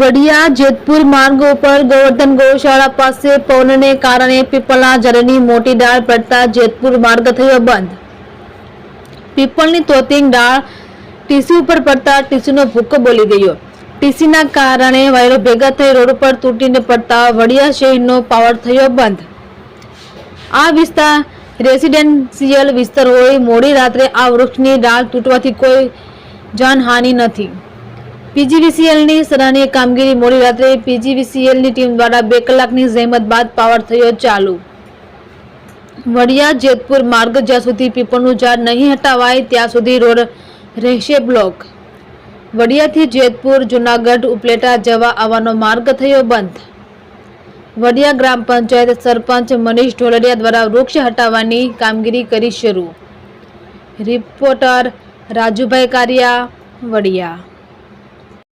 વડિયા જેતપુર માર્ગ ઉપર ગોવર્ધન ગૌશાળા પાસે પવનને કારણે પીપળના ઝાડની મોટી ડાળ પડતા જેતપુર માર્ગ થયો બંધ. પીપળની તોતિંગ ડાળ ટીસી ઉપર પડતા ટીસીનો ભૂક્કો બોલી ગયો. ટીસીના કારણે વાયરો ભેગા થઈ રોડ ઉપર તૂટીને પડતા વડિયા શહેરનો પાવર થયો બંધ. આ વિસ્તાર રેસિડેન્શિયલ વિસ્તાર હોય, મોડી રાત્રે આ વૃક્ષની ડાળ તૂટવાથી કોઈ જાનહાનિ નથી. પીજીવીસીએલની સરાહનીય કામગીરી મોડી રાત્રે પીજીવીસીએલની ટીમ દ્વારા બે કલાકની જહેમત બાદ પાવર થયો ચાલુ. વડિયા, જેતપુર માર્ગ જ્યાં સુધી પીપળનું ઝાડ નહીં હટાવાય, ત્યાં સુધી રોડ રહેશે બ્લોક. વડિયાથી જેતપુર, જુનાગઢ, ઉપલેટા જવા આવવાનો માર્ગ થયો બંધ. વડિયા ગ્રામ પંચાયત સરપંચ મનીષ ઢોલરિયા દ્વારા વૃક્ષ હટાવવાની કામગીરી કરી શરૂ. રિપોર્ટર રાજુભાઈ કારિયા, વડિયા.